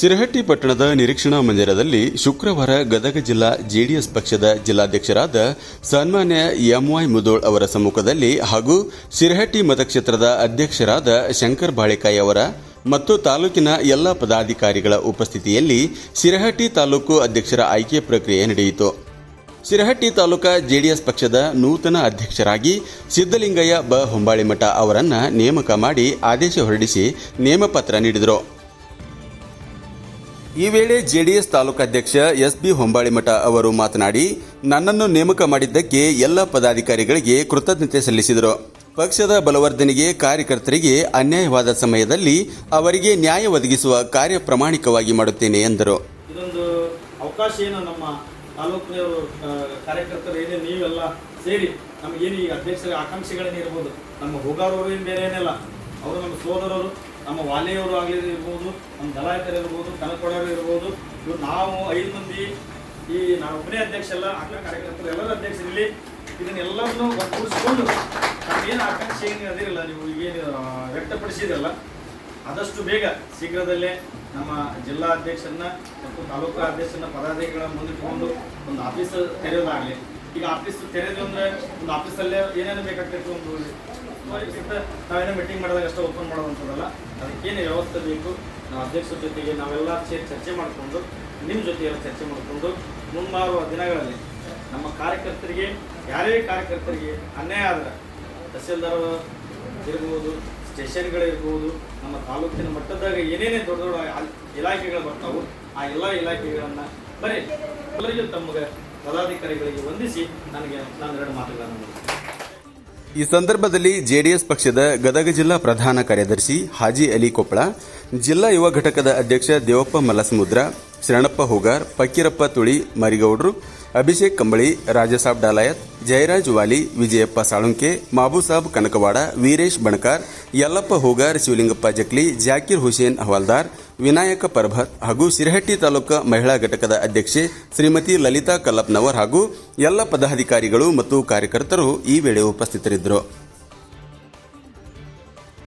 ಸಿರಹಟ್ಟಿ ಪಟ್ಟಣದ ನಿರೀಕ್ಷಣಾ ಮಂದಿರದಲ್ಲಿ ಶುಕ್ರವಾರ ಗದಗ ಜಿಲ್ಲಾ ಜೆಡಿಎಸ್ ಪಕ್ಷದ ಜಿಲ್ಲಾಧ್ಯಕ್ಷರಾದ ಸನ್ಮಾನ್ಯ ಎಂವೈ ಮುದೋಳ್ ಅವರ ಸಮ್ಮುಖದಲ್ಲಿ ಹಾಗೂ ಸಿರಹಟ್ಟಿ ಮತಕ್ಷೇತ್ರದ ಅಧ್ಯಕ್ಷರಾದ ಶಂಕರ್ ಬಾಳೆಕಾಯಿ ಅವರ ಮತ್ತು ತಾಲೂಕಿನ ಎಲ್ಲ ಪದಾಧಿಕಾರಿಗಳ ಉಪಸ್ಥಿತಿಯಲ್ಲಿ ಸಿರಹಟ್ಟಿ ತಾಲೂಕು ಅಧ್ಯಕ್ಷರ ಆಯ್ಕೆ ಪ್ರಕ್ರಿಯೆ ನಡೆಯಿತು. ಸಿರಹಟ್ಟಿ ತಾಲೂಕಾ ಜೆಡಿಎಸ್ ಪಕ್ಷದ ನೂತನ ಅಧ್ಯಕ್ಷರಾಗಿ ಸಿದ್ದಲಿಂಗಯ್ಯ ಬ. ಹೊಂಬಾಳಿಮಠ ಅವರನ್ನು ನೇಮಕ ಮಾಡಿ ಆದೇಶ ಹೊರಡಿಸಿ ನೇಮಪತ್ರ ನೀಡಿದರು. ಈ ವೇಳೆ ಜೆಡಿಎಸ್ ತಾಲೂಕಾಧ್ಯಕ್ಷ ಎಸ್ ಬಿ ಹೊಂಬಾಳಿಮಠ ಅವರು ಮಾತನಾಡಿ ನನ್ನನ್ನು ನೇಮಕ ಮಾಡಿದ್ದಕ್ಕೆ ಎಲ್ಲ ಪದಾಧಿಕಾರಿಗಳಿಗೆ ಕೃತಜ್ಞತೆ ಸಲ್ಲಿಸಿದರು. ಪಕ್ಷದ ಬಲವರ್ಧನೆಗೆ ಕಾರ್ಯಕರ್ತರಿಗೆ ಅನ್ಯಾಯವಾದ ಸಮಯದಲ್ಲಿ ಅವರಿಗೆ ನ್ಯಾಯ ಒದಗಿಸುವ ಕಾರ್ಯ ಪ್ರಾಮಾಣಿಕವಾಗಿ ಮಾಡುತ್ತೇನೆ ಎಂದರು. ಇದೊಂದು ಅವಕಾಶ ಏನು ನಮ್ಮ ತಾಲೂಕಿನವರು ಆ, ಕಾರ್ಯಕರ್ತರು ಏನೇ ನೀವೆಲ್ಲ ಸೇರಿ ನಮಗೇನು ಈ ಅಧ್ಯಕ್ಷರ ಆಕಾಂಕ್ಷೆಗಳೇನಿರ್ಬೋದು ನಮ್ಮ ಹೋಗಾರವರು ಏನು ಬೇರೆ ಅವರು ನಮ್ಮ ಸೋದರರು ನಮ್ಮ ವಾಲೆಯವರು ಆಗಲಿ ಇರ್ಬೋದು, ನಮ್ಮ ದಲಾಯಿತರು ಇರ್ಬೋದು ಕನಕೊಡರು ಇರ್ಬೋದು, ಇವ್ರು ನಾವು ಐದು ಮಂದಿ, ಈ ನಾವು ಒಬ್ಬನೇ ಅಧ್ಯಕ್ಷ ಅಲ್ಲ ಆಟಲ ಕಾರ್ಯಕರ್ತರು ಎಲ್ಲರ ಅಧ್ಯಕ್ಷರಲ್ಲಿ ಇದನ್ನೆಲ್ಲವನ್ನು ಒಟ್ಟುಗೂಡಿಸ್ಕೊಂಡು ಏನು ಆಕಾಂಕ್ಷೆ ಏನು ಅದಿರಲ್ಲ, ನೀವು ಏನು ವ್ಯಕ್ತಪಡಿಸಿದ್ರಲ್ಲ, ಆದಷ್ಟು ಬೇಗ ಶೀಘ್ರದಲ್ಲೇ ನಮ್ಮ ಜಿಲ್ಲಾ ಅಧ್ಯಕ್ಷರನ್ನ ಮತ್ತು ತಾಲೂಕು ಅಧ್ಯಕ್ಷರನ್ನ ಪದಾಧಿಕಾರಿಗಳ ಮುಂದಿಟ್ಟುಕೊಂಡು ಒಂದು ಆಫೀಸ್ ತೆರೆಯೋದಾಗಲಿ ಈಗ ಆಫೀಸ್ ತೆರೆದು ಅಂದ್ರೆ ಒಂದು ಆಫೀಸಲ್ಲೇ ಏನೇನು ಬೇಕಾಗ್ತಿತ್ತು ಒಂದು ನಾವೇನೋ ಮೀಟಿಂಗ್ ಮಾಡಿದಾಗ ಅಷ್ಟೇ ಓಪನ್ ಮಾಡೋವಂಥದ್ದಲ್ಲ. ಅದಕ್ಕೇನು ವ್ಯವಸ್ಥೆ ಬೇಕು? ನಾವು ಅಧ್ಯಕ್ಷರ ಜೊತೆಗೆ ನಾವೆಲ್ಲ ಸೇರಿ ಚರ್ಚೆ ಮಾಡಿಕೊಂಡು, ನಿಮ್ಮ ಜೊತೆ ಎಲ್ಲ ಚರ್ಚೆ ಮಾಡಿಕೊಂಡು ಮುಂಬರುವ ದಿನಗಳಲ್ಲಿ ನಮ್ಮ ಕಾರ್ಯಕರ್ತರಿಗೆ, ಯಾರೇ ಕಾರ್ಯಕರ್ತರಿಗೆ ಅನ್ಯಾಯ ಆದರೆ, ತಹಸೀಲ್ದಾರ್ ಇರ್ಬೋದು ಸ್ಟೇಷನ್ಗಳಿರ್ಬೋದು ನಮ್ಮ ತಾಲೂಕಿನ ಮಟ್ಟದಾಗ ಏನೇನೇ ದೊಡ್ಡ ದೊಡ್ಡ ಇಲಾಖೆಗಳು ಬರ್ತಾವೋ, ಆ ಎಲ್ಲ ಇಲಾಖೆಗಳನ್ನ ಬರೀ ಎಲ್ಲರಿಗೂ ತಮಗೆ ಪದಾಧಿಕಾರಿಗಳಿಗೆ ವಂದಿಸಿ ನನಗೆ ನಾನು ಎರಡು ಮಾತುಗಳನ್ನು ಈ ಸಂದರ್ಭದಲ್ಲಿ ಜೆಡಿಎಸ್ ಪಕ್ಷದ ಗದಗ ಜಿಲ್ಲಾ ಪ್ರಧಾನ ಕಾರ್ಯದರ್ಶಿ ಹಾಜಿ ಅಲಿ ಕೊಪ್ಪಳ, ಜಿಲ್ಲಾ ಯುವ ಘಟಕದ ಅಧ್ಯಕ್ಷ ದೇವಪ್ಪ ಮಲಸಮುದ್ರ ಶರಣಪ್ಪ ಹೋಗಾರ್, ಫಕೀರಪ್ಪ ತುಳಿ, ಮರಿಗೌಡ್ರು, ಅಭಿಷೇಕ್ ಕಂಬಳಿ, ರಾಜಸಾಬ್ ಡಾಲಾಯತ್, ಜಯರಾಜ್ ವಾಲಿ, ವಿಜಯಪ್ಪ ಸಾಳುಂಕೆ, ಮಾಬುಸಾಬ್ ಕನಕವಾಡ, ವೀರೇಶ್ ಬಣಕಾರ್, ಯಲ್ಲಪ್ಪ ಹೂಗಾರ್, ಶಿವಲಿಂಗಪ್ಪ ಜಕ್ಲಿ, ಜಾಕಿರ್ ಹುಸೇನ್ ಹವಾಲ್ದಾರ್, ವಿನಾಯಕ ಪರ್ಭತ್ ಹಾಗೂ ಸಿರಹಟ್ಟಿ ತಾಲೂಕು ಮಹಿಳಾ ಘಟಕದ ಅಧ್ಯಕ್ಷೆ ಶ್ರೀಮತಿ ಲಲಿತಾ ಕಲ್ಲಪ್ನವರ್ ಹಾಗೂ ಎಲ್ಲ ಪದಾಧಿಕಾರಿಗಳು ಮತ್ತು ಕಾರ್ಯಕರ್ತರು ಈ ವೇಳೆ ಉಪಸ್ಥಿತರಿದ್ದರು.